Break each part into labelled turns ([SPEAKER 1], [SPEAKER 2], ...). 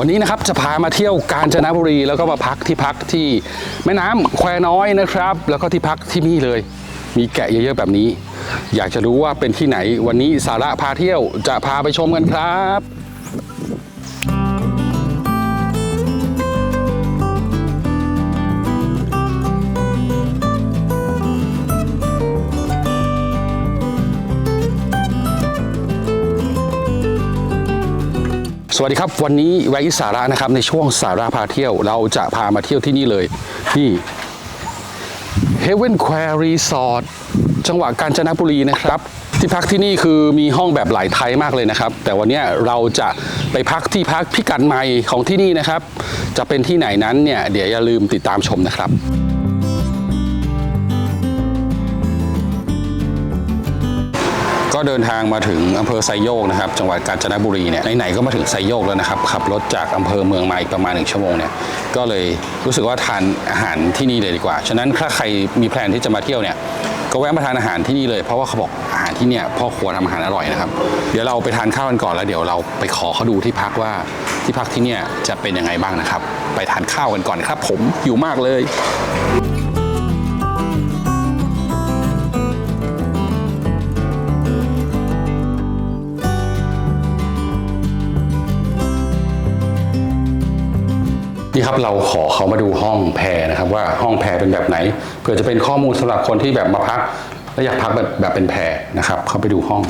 [SPEAKER 1] วันนี้นะครับจะพามาเที่ยวกาญจนบุรี แล้วก็มาพักที่พักที่แม่น้ำแควน้อยนะครับ แล้วก็ที่พักที่นี่เลย มีแกะเยอะๆแบบนี้ อยากจะรู้ว่าเป็นที่ไหน วันนี้สาระพาเที่ยวจะพาไปชมกันครับ สวัสดีครับ วันนี้ไว้สาระนะครับในช่วงสาระพาเที่ยว เราจะพามาเที่ยวที่นี่เลยที่ Heaven Quare Resort จังหวัดกาญจนบุรีนะครับ ที่พักที่นี่คือมีห้องแบบหลายไทยมากเลยนะครับ แต่วันนี้เราจะไปพักที่พักพิกัดใหม่ของที่นี่นะครับ จะเป็นที่ไหนนั้นเนี่ยเดี๋ยวอย่าลืมติดตามชมนะครับ ก็เดินทางมาถึงอำเภอไซโยกนะครับจังหวัดกาญจนบุรีเนี่ยไหนๆก็มาถึงไซโยกแล้วนะครับขับรถจากอำเภอเมืองมาอีกประมาณหนึ่งชั่วโมงเนี่ยก็เลยรู้สึกว่าทานอาหารที่นี่เลยดีกว่า ฉะนั้นถ้าใครมีแพลนที่จะมาเที่ยวเนี่ยก็แวะมาทานอาหารที่นี่เลยเพราะว่าเขาบอกอาหารที่เนี่ยพ่อครัวทำอาหารอร่อยนะครับ เดี๋ยวเราไปทานข้าวกันก่อนแล้วเดี๋ยวเราไปขอเขาดูที่พักว่าที่พักที่เนี่ยจะเป็นยังไงบ้างนะครับ ไปทานข้าวกันก่อนครับ ผมอยู่มากเลย นี่ครับเราขอเขามาดูห้องแพรนะครับว่าห้องแพรเป็นแบบไหนเผื่อจะเป็นข้อมูลสำหรับคนที่แบบมาพักแล้วอยากพักแบบแบบเป็นแพรนะครับ เข้าไปดูห้อง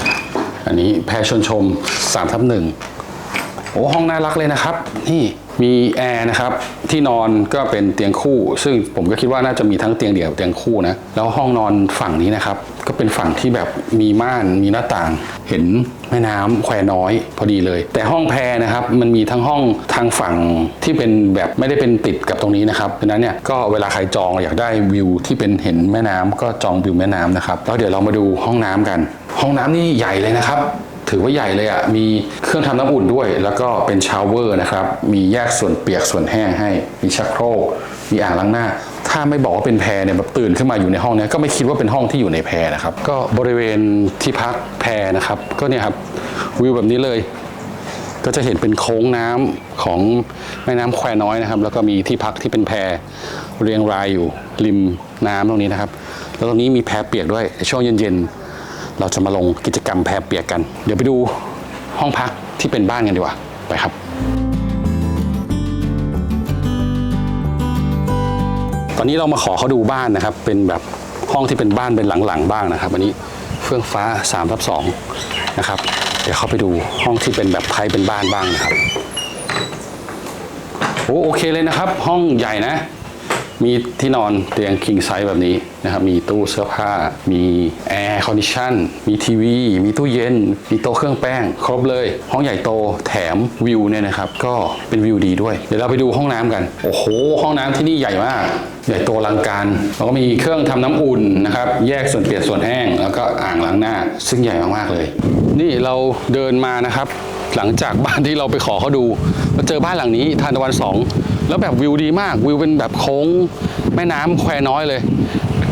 [SPEAKER 1] อันนี้แพรชนชม3ทับหนึ่งโอ้ห้องน่ารักเลยนะครับ นี่มีแอร์นะครับที่นอนก็เป็นเตียงคู่ ซึ่งผมก็คิดว่าน่าจะมีทั้งเตียงเดี่ยวเตียงคู่นะแล้วห้องนอนฝั่งนี้นะครับ ก็เป็นฝั่งที่แบบมีม่านมีหน้าต่าง เห็นแม่น้ำแควน้อยพอดีเลย แต่ห้องแพรนะครับมันมีทั้งห้องทางฝั่งที่เป็นแบบไม่ได้เป็นติดกับตรงนี้นะครับดังนั้นเนี่ยก็เวลาใครจองอยากได้วิวที่เป็นเห็นแม่น้ำก็จองวิวแม่น้ำนะครับแล้วเดี๋ยวเรามาดูห้องน้ำกัน ห้องน้ำนี่ใหญ่เลยนะครับถือว่าใหญ่เลยอะ มีเครื่องทำน้ำอุ่นด้วย แล้วก็เป็นชาวเวอร์นะครับ มีแยกส่วนเปียกส่วนแห้งให้ มีชักโครก มีอ่างล้างหน้า ถ้าไม่บอกว่าเป็นแพรเนี่ยแบบตื่นขึ้นมาอยู่ในห้องเนี้ยก็ไม่คิดว่าเป็นห้องที่อยู่ในแพรนะครับ ก็บริเวณที่พักแพรนะครับ ก็เนี่ยครับวิวแบบนี้เลย ก็จะเห็นเป็นโค้งน้ำของแม่น้ำแควน้อยนะครับ แล้วก็มีที่พักที่เป็นแพรเรียงรายอยู่ริมน้ำตรงนี้นะครับ แล้วตรงนี้มีแพรเปียกด้วยช่วงเย็นๆเราจะมาลงกิจกรรมแพรเปียกกัน เดี๋ยวไปดูห้องพักที่เป็นบ้านกันดีกว่าไปครับ ตอนนี้เรามาขอเขาดูบ้านนะครับ เป็นแบบห้องที่เป็นบ้านเป็นหลังๆบ้างนะครับ อันนี้เฟื่องฟ้า3ทับ2นะครับ เดี๋ยวเข้าไปดูห้องที่เป็นแบบใครเป็นบ้านบ้างนะครับโอ้โอเคเลยนะครับ ห้องใหญ่นะ มีที่นอนเตียง king size แบบนี้นะครับ มีตู้เสื้อผ้า มีแอร์คอนดิชันมีทีวี มีตู้เย็น มีโต๊ะเครื่องแป้ง ครบเลย ห้องใหญ่โตแถมวิวเนี่ยนะครับ ก็เป็นวิวดีด้วย เดี๋ยวเราไปดูห้องน้ำกัน โอ้โห ห้องน้ำที่นี่ใหญ่มาก ใหญ่โตลังการ แล้วก็มีเครื่องทำน้ำอุ่นนะครับ แยกส่วนเปียกส่วนแห้ง แล้วก็อ่างล้างหน้า ซึ่งใหญ่มากๆเลย นี่เราเดินมานะครับ หลังจากบ้านที่เราไปขอเขาดูเราเจอบ้านหลังนี้ทานตะวันสอง แล้วแบบวิวดีมากวิวเป็นแบบโค้งแม่น้ำแควน้อยเลย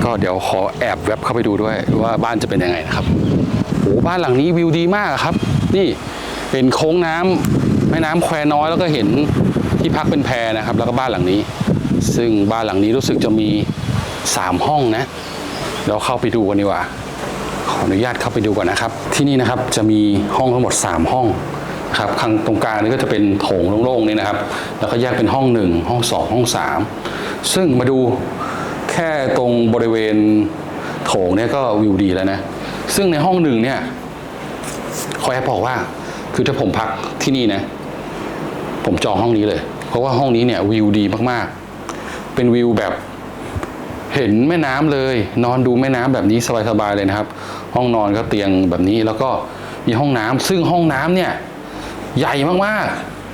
[SPEAKER 1] ก็เดี๋ยวขอแอบแวบเข้าไปดูด้วยว่าบ้านจะเป็นยังไงนะครับโอ้บ้านหลังนี้วิวดีมากครับ นี่เห็นโค้งน้ำแม่น้ำแควน้อยแล้วก็เห็นที่พักเป็นแพนะครับ แล้วก็บ้านหลังนี้ ซึ่งบ้านหลังนี้รู้สึกจะมีสามห้องนะเราเข้าไปดูกันดีกว่าขออนุญาตเข้าไปดูก่อนนะครับ ที่นี่นะครับจะมีห้องทั้งหมด 3 ห้อง นะครับข้างตรงกลางนี่ก็จะเป็นโถงโล่งๆนี่นะครับ แล้วก็แยกเป็นห้อง1ห้อง2ห้อง3ซึ่งมาดูแค่ตรงบริเวณโถงเนี่ยก็วิวดีแล้วนะ ซึ่งในห้องหนึ่งเนี่ยขอแอบบอกว่า คือถ้าผมพักที่นี่นะ ผมจองห้องนี้เลย เพราะว่าห้องนี้เนี่ยวิวดีมากๆ เป็นวิวแบบเห็นแม่น้ำเลย นอนดูแม่น้ำแบบนี้สบายๆเลยนะครับ ห้องนอนก็เตียงแบบนี้แล้วก็มีห้องน้ำซึ่งห้องน้ำเนี่ย ใหญ่มาก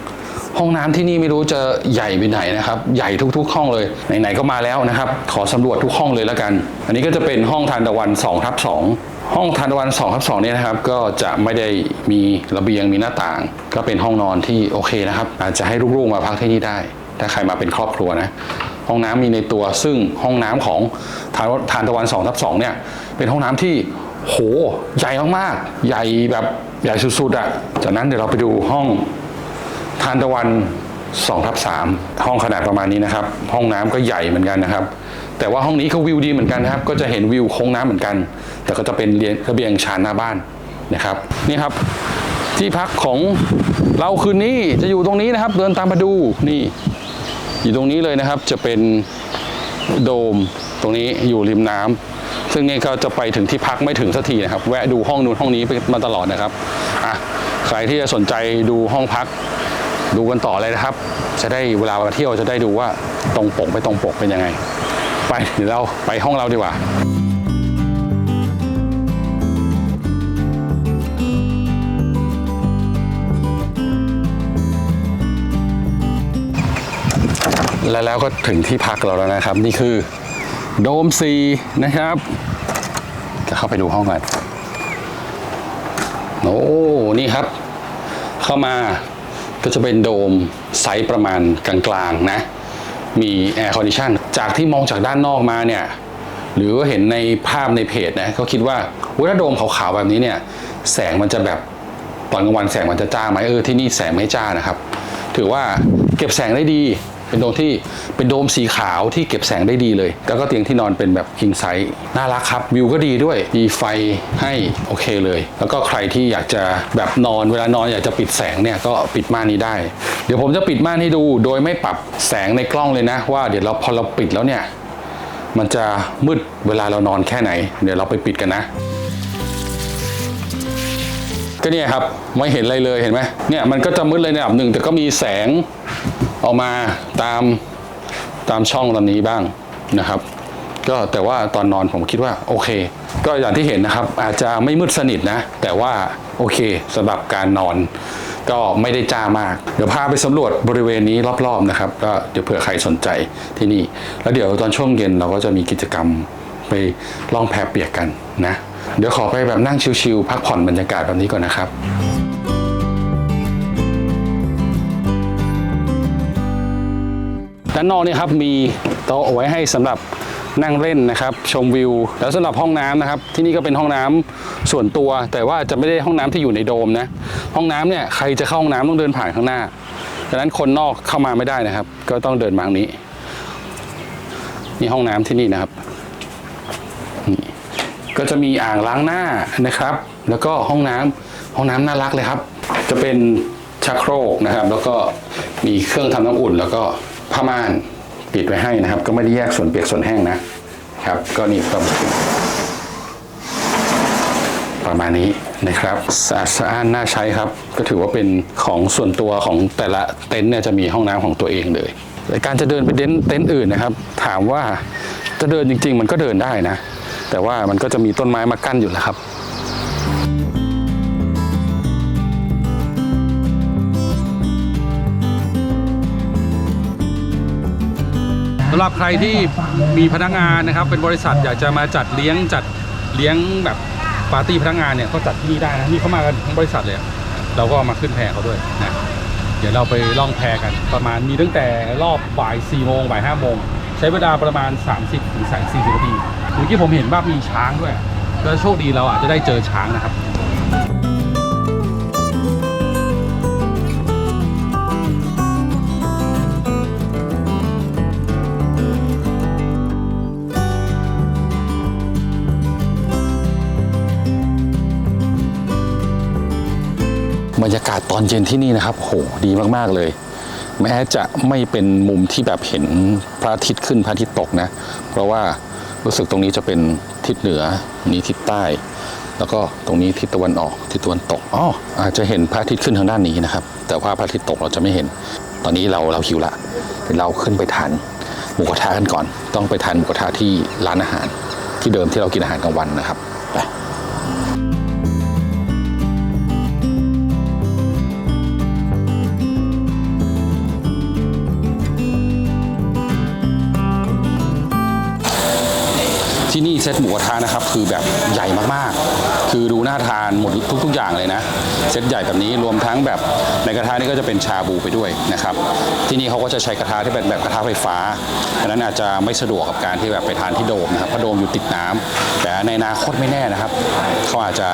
[SPEAKER 1] ๆ ห้องน้ำที่นี่ไม่รู้จะใหญ่ไปไหนนะครับ ใหญ่ทุกๆ ห้องเลยไหนๆก็มาแล้วนะครับ ขอสำรวจทุกห้องเลยแล้วกัน อันนี้ก็จะเป็นห้องทานตะวัน2ทับ2ห้องทานตะวัน2ทับ2เนี่ยนะครับ ก็จะไม่ได้มีระเบียงมีหน้าต่าง ก็เป็นห้องนอนที่โอเคนะครับ อาจจะให้ลูกๆมาพักที่นี่ได้ ถ้าใครมาเป็นครอบครัวนะห้องน้ำมีในตัวซึ่งห้องน้ำของทานทานตะวัน2ทับ2เนี่ยเป็นห้องน้ำที่ โห ใหญ่มากๆ ใหญ่แบบใหญ่สุดๆอะ่ะ จากนั้นเดี๋ยวเราไปดูห้องทานตะวัน2ทับ3ห้องขนาดประมาณนี้นะครับ ห้องน้ำก็ใหญ่เหมือนกันนะครับ แต่ว่าห้องนี้ก็วิวดีเหมือนกันนะครับ ก็จะเห็นวิวโค้งน้ำเหมือนกัน แต่ก็จะเป็นเรียนระเบียงชานหน้าบ้านนะครับ นี่ครับที่พักของเราคืนนี้จะอยู่ตรงนี้นะครับ เดินตามมาดูนี่ อยู่ตรงนี้เลยนะครับจะเป็นโดมตรงนี้อยู่ริมน้ำ ซึ่งนี่ก็จะไปถึงที่พักไม่ถึงสักทีนะครับ แวะดูห้องนู้นห้องนี้ไปมาตลอดนะครับอะใครที่จะสนใจดูห้องพัก ดูกันต่อเลยนะครับ จะได้เวลามาเที่ยวจะได้ดูว่าตรงปกไม่ตรงปกเป็นยังไง ไปเดี๋ยวเราไปห้องเราดีกว่าและแล้วก็ถึงที่พักเราแล้วนะครับ นี่คือ โดมซีนะครับจะเข้าไปดูห้องกันโอ้นี่ครับ เข้ามาก็จะเป็นโดมไซส์ประมาณกลางๆนะ มีแอร์คอนดิชันจากที่มองจากด้านนอกมาเนี่ย หรือว่าเห็นในภาพในเพจนะก็คิดว่าอุ๊ยถ้าโดมขาวๆแบบนี้เนี่ย แสงมันจะแบบตอนกลางวันแสงมันจะจ้าไหมเออที่นี่แสงไม่จ้านะครับ ถือว่าเก็บแสงได้ดี เป็นโดมที่เป็นโดมสีขาวที่เก็บแสงได้ดีเลย แล้วก็เตียงที่นอนเป็นแบบคิงไซส์น่ารักครับ วิวก็ดีด้วย มีไฟให้โอเคเลย แล้วก็ใครที่อยากจะแบบนอนเวลานอนอยากจะปิดแสงเนี่ยก็ปิดม่านนี้ได้ เดี๋ยวผมจะปิดม่านให้ดู โดยไม่ปรับแสงในกล้องเลยนะ ว่าเดี๋ยวเราพอเราปิดแล้วเนี่ยมันจะมืดเวลาเรานอนแค่ไหน เดี๋ยวเราไปปิดกันนะก็เนี่ยครับไม่เห็นอะไรเลยเห็นไหมเนี่ยมันก็จะมืดเลยในระดับหนึ่งแต่ก็มีแสง ออกมาตามตามช่องตอนนี้บ้างนะครับ ก็แต่ว่าตอนนอนผมคิดว่าโอเค ก็อย่างที่เห็นนะครับ อาจจะไม่มืดสนิทนะ แต่ว่าโอเคสำหรับการนอนก็ไม่ได้จ้ามาก เดี๋ยวพาไปสำรวจบริเวณนี้รอบๆนะครับก็เดี๋ยวเผื่อใครสนใจที่นี่ แล้วเดี๋ยวตอนช่วงเย็นเราก็จะมีกิจกรรมไปล่องแพเปียกกันนะ เดี๋ยวขอไปแบบนั่งชิลๆพักผ่อนบรรยากาศแบบนี้ก่อนนะครับ ด้านนอกนี่ครับมีโต๊ะไว้ให้สำหรับนั่งเล่นนะครับ ชมวิว แล้วสำหรับห้องน้ำนะครับ ที่นี่ก็เป็นห้องน้ำส่วนตัว แต่ว่าจะไม่ได้ห้องน้ำที่อยู่ในโดมนะห้องน้ำเนี่ยใครจะเข้าห้องน้ำต้องเดินผ่านข้างหน้าดังนั้นคนนอกเข้ามาไม่ได้นะครับ ก็ต้องเดินมาทางนี้นี่ห้องน้ำที่นี่นะครับนี่ก็จะมีอ่างล้างหน้านะครับ แล้วก็ห้องน้ำห้องน้ำน่ารักเลยครับ จะเป็นชักโครกนะครับ แล้วก็มีเครื่องทำน้ำอุ่นแล้วก็ ผ้าม่านปิดไว้ให้นะครับ ก็ไม่ได้แยกส่วนเปียกส่วนแห้งนะครับ ก็นี่ประมาณประมาณนี้นะครับสะอาดสะอ้านน่าใช้ครับ ก็ถือว่าเป็นของส่วนตัวของแต่ละเต็นท์เนี่ยจะมีห้องน้ำของตัวเองเลยแต่การจะเดินไปเต็นท์เต็นท์อื่นนะครับ ถามว่าจะเดินจริง ๆ มันก็เดินได้นะ แต่ว่ามันก็จะมีต้นไม้มากั้นอยู่แล้วครับ สำหรับใครที่มีพนักงานนะครับ เป็นบริษัทอยากจะมาจัดเลี้ยงจัดเลี้ยงแบบปาร์ตี้พนักงานเนี่ยก็จัดที่นี่ได้นะนี่เขามากันทั้งบริษัทเลยเราก็มาขึ้นแพเขาด้วยนะเดี๋ยวเราไปล่องแพกันประมาณมีตั้งแต่รอบบ่าย4โมงบ่าย5โมงใช้เวลาประมาณ 30ถึง40นาทีเมื่อกี้ผมเห็นว่ามีช้างด้วยแล้วโชคดีเราอาจจะได้เจอช้างนะครับ บรรยากาศตอนเย็นที่นี่นะครับโหดีมากๆเลย แม้จะไม่เป็นมุมที่แบบเห็นพระอาทิตย์ขึ้นพระอาทิตย์ตกนะ เพราะว่ารู้สึกตรงนี้จะเป็นทิศเหนือนี้ทิศใต้ แล้วก็ตรงนี้ทิศตะวันออกทิศตะวันตกอ๋ออาจจะเห็นพระอาทิตย์ขึ้นทางด้านนี้นะครับ แต่ว่าพระอาทิตย์ตกเราจะไม่เห็น ตอนนี้เราเราหิวละเดี๋ยวเราขึ้นไปทานหมูกระทะกันก่อน ต้องไปทานหมูกระทะที่ร้านอาหารที่เดิมที่เรากินอาหารกลางวันนะครับ ไปที่นี่ เซตหมูกระทะนะครับคือแบบใหญ่มากๆ คือดูน่าทานหมดทุก ๆ อย่างเลยนะ เซตใหญ่แบบนี้รวมทั้งแบบในกระทะนี่ก็จะเป็นชาบูไปด้วยนะครับ ที่นี่เขาก็จะใช้กระทะที่เป็นแบบกระทะไฟฟ้าดังนั้นอาจจะไม่สะดวกกับการที่แบบไปทานที่โดมนะครับเพราะโดมอยู่ติดน้ำแต่ในอนาคตไม่แน่นะครับเขาอาจจะ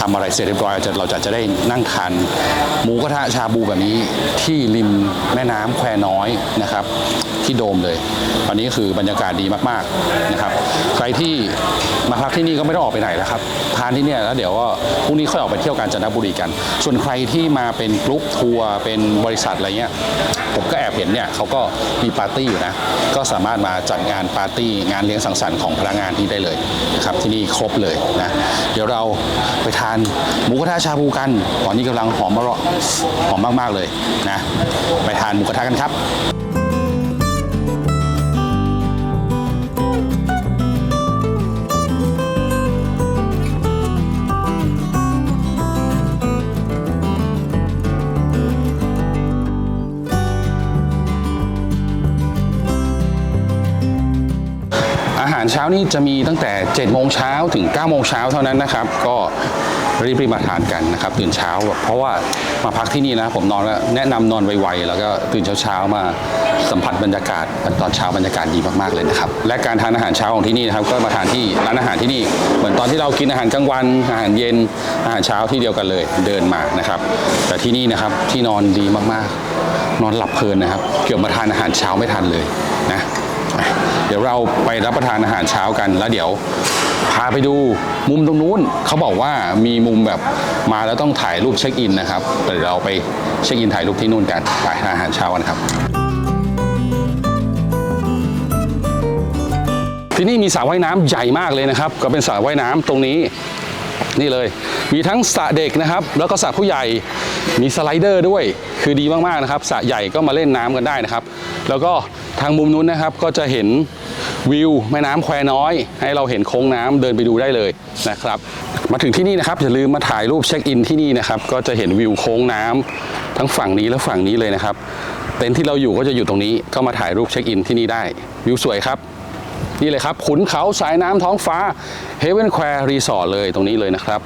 [SPEAKER 1] ทำอะไรเสร็จเรียบร้อยอาจจะเราจะจะได้นั่งทานหมูกระทะชาบูแบบนี้ที่ริมแม่น้ำแควน้อยนะครับ ที่โดมเลยตอนนี้คือบรรยากาศดีมากๆนะครับใครที่มาพักที่นี่ก็ไม่ต้องออกไปไหนแล้วครับทานที่เนี่ยแล้วเดี๋ยวก็พรุ่งนี้ค่อยออกไปเที่ยวกาญจนบุรีกัน ส่วนใครที่มาเป็นกรุ๊ปทัวร์เป็นบริษัทอะไรเงี้ยผมก็แอบเห็นเนี่ยเขาก็มีปาร์ตี้อยู่นะ ก็สามารถมาจัดงานปาร์ตี้งานเลี้ยงสังสรรค์ของพนักงานที่ได้เลยนะครับที่นี่ครบเลยนะเดี๋ยวเราไปทานหมูกระทะชาบูกัน ตอนนี้กำลังหอมมะระหอมมากๆเลยนะไปทานหมูกระทะกันครับาหารเช้านี่จะมีตั้งแต่7โมงเช้าถึง9โมงเช้าเท่านั้นนะครับ ก็รีบๆมาทานกันนะครับ ตื่นเช้าแบบเพราะว่ามาพักที่นี่นะ ผมนอนแล้วแนะนำนอนไวๆแล้วก็ตื่นเช้าๆมาสัมผัสบรรยากาศตอนเช้าบรรยากาศดีมากๆเลยนะครับ และการทานอาหารเช้าของที่นี่นะครับก็มาทานที่ร้านอาหารที่นี่ เหมือนตอนที่เรากินอาหารกลางวันอาหารเย็นอาหารเช้าที่เดียวกันเลยเดินมานะครับ แต่ที่นี่นะครับที่นอนดีมากๆ นอนหลับเพลินนะครับ เกือบมาทานอาหารเช้าไม่ทันเลยนะ เดี๋ยวเราไปรับประทานอาหารเช้ากัน แล้วเดี๋ยวพาไปดูมุมตรงนู้นเขาบอกว่ามีมุมแบบมาแล้วต้องถ่ายรูปเช็คอินนะครับแต่เดี๋ยวเราไปเช็คอินถ่ายรูปที่นู่นกันไปทานอาหารเช้ากันครับ ที่นี่มีสระว่ายน้ำใหญ่มากเลยนะครับ ก็เป็นสระว่ายน้ำตรงนี้นี่เลย มีทั้งสระเด็กนะครับ แล้วก็สระผู้ใหญ่มีสไลเดอร์ด้วย คือดีมากๆนะครับสระใหญ่ก็มาเล่นน้ำกันได้นะครับ แล้วก็ทางมุมนู้นนะครับก็จะเห็นวิวแม่น้ำแควน้อย ให้เราเห็นโค้งน้ำเดินไปดูได้เลยนะครับ มาถึงที่นี่นะครับอย่าลืมมาถ่ายรูปเช็คอินที่นี่นะครับก็จะเห็นวิวโค้งน้ำทั้งฝั่งนี้และฝั่งนี้เลยนะครับ เต็นท์ที่เราอยู่ก็จะอยู่ตรงนี้ก็มาถ่ายรูปเช็คอินที่นี่ได้ วิวสวยครับ นี่เลยครับขุนเขาสายน้ำท้องฟ้า Heaven Square Resort เลยตรงนี้เลยนะครับ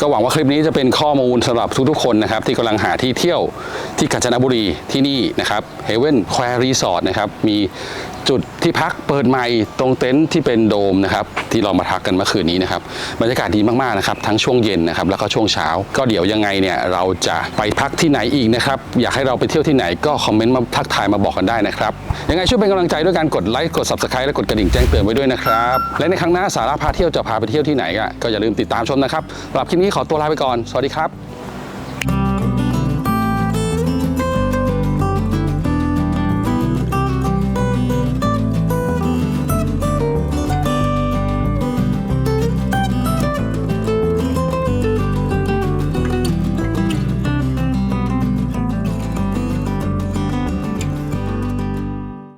[SPEAKER 1] ก็หวังว่าคลิปนี้จะเป็นข้อมูลสำหรับทุกๆคนนะครับที่กำลังหาที่เที่ยวที่กาญจนบุรีที่นี่นะครับเฮเวนแควรีสอร์ทนะครับมี จุดที่พักเปิดใหม่ตรงเต็นท์ที่เป็นโดมนะครับที่เรามาพักกันเมื่อคืนนี้นะครับบรรยากาศดีมากๆนะครับทั้งช่วงเย็นนะครับแล้วก็ช่วงเช้า ก็เดี๋ยวยังไงเนี่ยเราจะไปพักที่ไหนอีกนะครับอยากให้เราไปเที่ยวที่ไหนก็คอมเมนต์มาทักทายมาบอกกันได้นะครับยังไงช่วยเป็นกำลังใจด้วยการกดไลค์กด subscribe และกดกระดิ่งแจ้งเตือนไว้ด้วยนะครับและในครั้งหน้าสาระพาเที่ยวจะพาไปเที่ยวที่ไหนก็อย่าลืมติดตามชมนะครับสำหรับคลิปนี้ขอตัวลาไปก่อนสวัสดีครับ